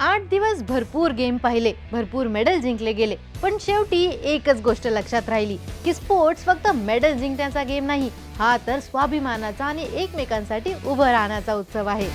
आठ दिवस भरपूर गेम पाहिले भरपूर मेडल जिंकले गेले पण शेवटी एकच गोष्ट लक्षात राहिली की स्पोर्ट्स फक्त मेडल जिंकण्याचा गेम नाही हा तर स्वाभिमानाचा आणि एकमेकांसाठी उभं राहण्याचा उत्सव आहे.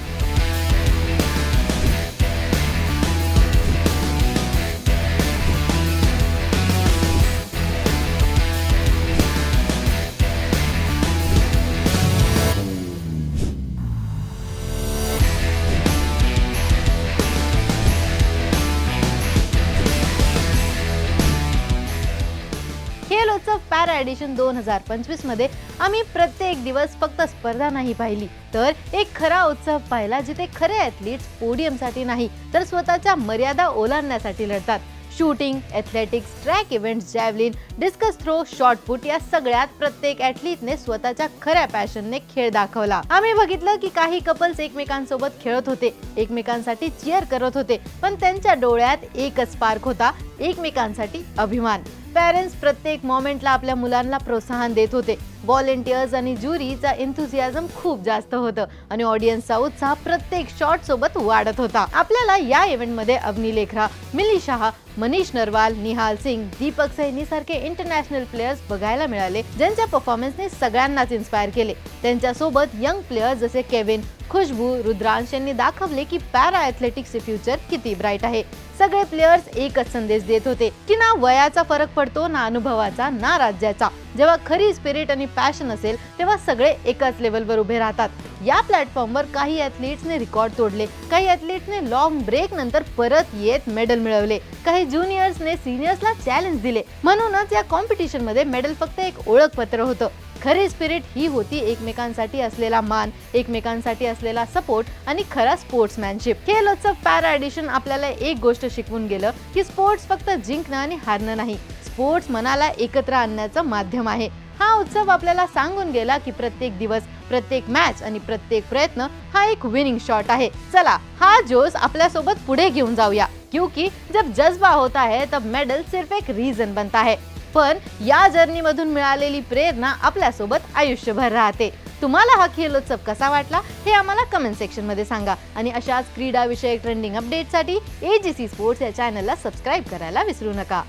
ऑफ पॅरा एडिशन दोन हजार पंचवीसमध्ये आम्ही प्रत्येक दिवस फक्त स्पर्धा नाही पाहिली. तर एक खरा उत्सव पाहिला जिथे खरे ॲथलीट्स पोडियमसाठी नाही तर स्वतःच्या मर्यादा ओलांडण्यासाठी लढतात. Shooting athletics track events javelin discus throw shot put या सगळ्यात प्रत्येक ॲथलीटने स्वतःच्या खऱ्या पॅशनने खेळ दाखवला. आम्ही बघितलं की काही कपल्स एकमेकांसोबत खेळत होते. एकमेकांसाठी चिअर करत होते. पण त्यांच्या डोळ्यात एकच स्पार्क होता. एकमेकांसाठी अभिमान. पॅरेंट्स प्रत्येक मोमेंटला आपल्या मुलांना प्रोत्साहन देत होते. व्हॉलेंटियर्स आणि ज्युरीचा एन्थुझियाझम खूप जास्त होतं आणि ऑडियन्सचा उत्साह प्रत्येक शॉट सोबत वाढत होता. आपल्याला या इव्हेंटमध्ये अवनी लेखरा मिली शहा मनीष नरवाल निहाल सिंग दीपक सैनी सारखे इंटरनॅशनल प्लेयर्स बघायला मिळाले ज्यांच्या परफॉर्मन्सने सगळ्यांनाच इन्स्पायर केले. त्यांच्यासोबत यंग प्लेयर्स जसे केविन खुशबू रुद्रांश यांनी दाखवले की पॅरा ॲथलेटिक्सचे फ्युचर किती ब्राईट आहे. सगळे प्लेयर्स एकच संदेश देत होते की ना वयाचा फरक पडतो ना अनुभवाचा ना राज्याचा. जेव्हा खरी स्पिरिट आणि पॅशन असेल तेव्हा सगळे एकाच लेवलवर उभे राहतात. या प्लॅटफॉर्मवर काही ॲथलीट्सने रेकॉर्ड तोडले काही ॲथलीट्सने लॉंग ब्रेक नंतर परत येत मेडल मिळवले. काही ज्युनियर्सने सिनियर्सला चॅलेंज दिले. म्हणूनच या कॉम्पिटिशनमध्ये मेडल फक्त एक ओळखपत्र होतं. खरी स्पिरिट ही होती एकमेकांसाठी असलेला मान एकमेकांसाठी असलेला सपोर्ट आणि खरा स्पोर्ट्समॅनशिप खेलोत्सव पॅरा एडिशन आपल्याला एक गोष्ट शिकवून गेलं की स्पोर्ट्स फक्त जिंकणं आणि हारणं नाही. स्पोर्ट्स मनाला एकत्र आणण्याचं माध्यम आहे. हा उत्सव आपल्याला सांगून गेला की प्रत्येक दिवस प्रत्येक मॅच आणि प्रत्येक प्रयत्न हा एक विनिंग शॉट आहे. चला हा जोश आपल्यासोबत पुढे घेऊन जाऊया. क्योंकि जब जज्बा होता है तब मेडल सिर्फ एक रीजन बनता है. पण या जर्नीमधून मिळालेली प्रेरणा आपल्यासोबत आयुष्यभर राहते. तुम्हाला हा खेलोत्सव कसा वाटला हे आम्हाला कमेंट सेक्शनमध्ये सांगा. आणि अशाच क्रीडा विषयक ट्रेंडिंग अपडेटसाठी एजीसी स्पोर्ट्स या चॅनलला सबस्क्राईब करायला विसरू नका.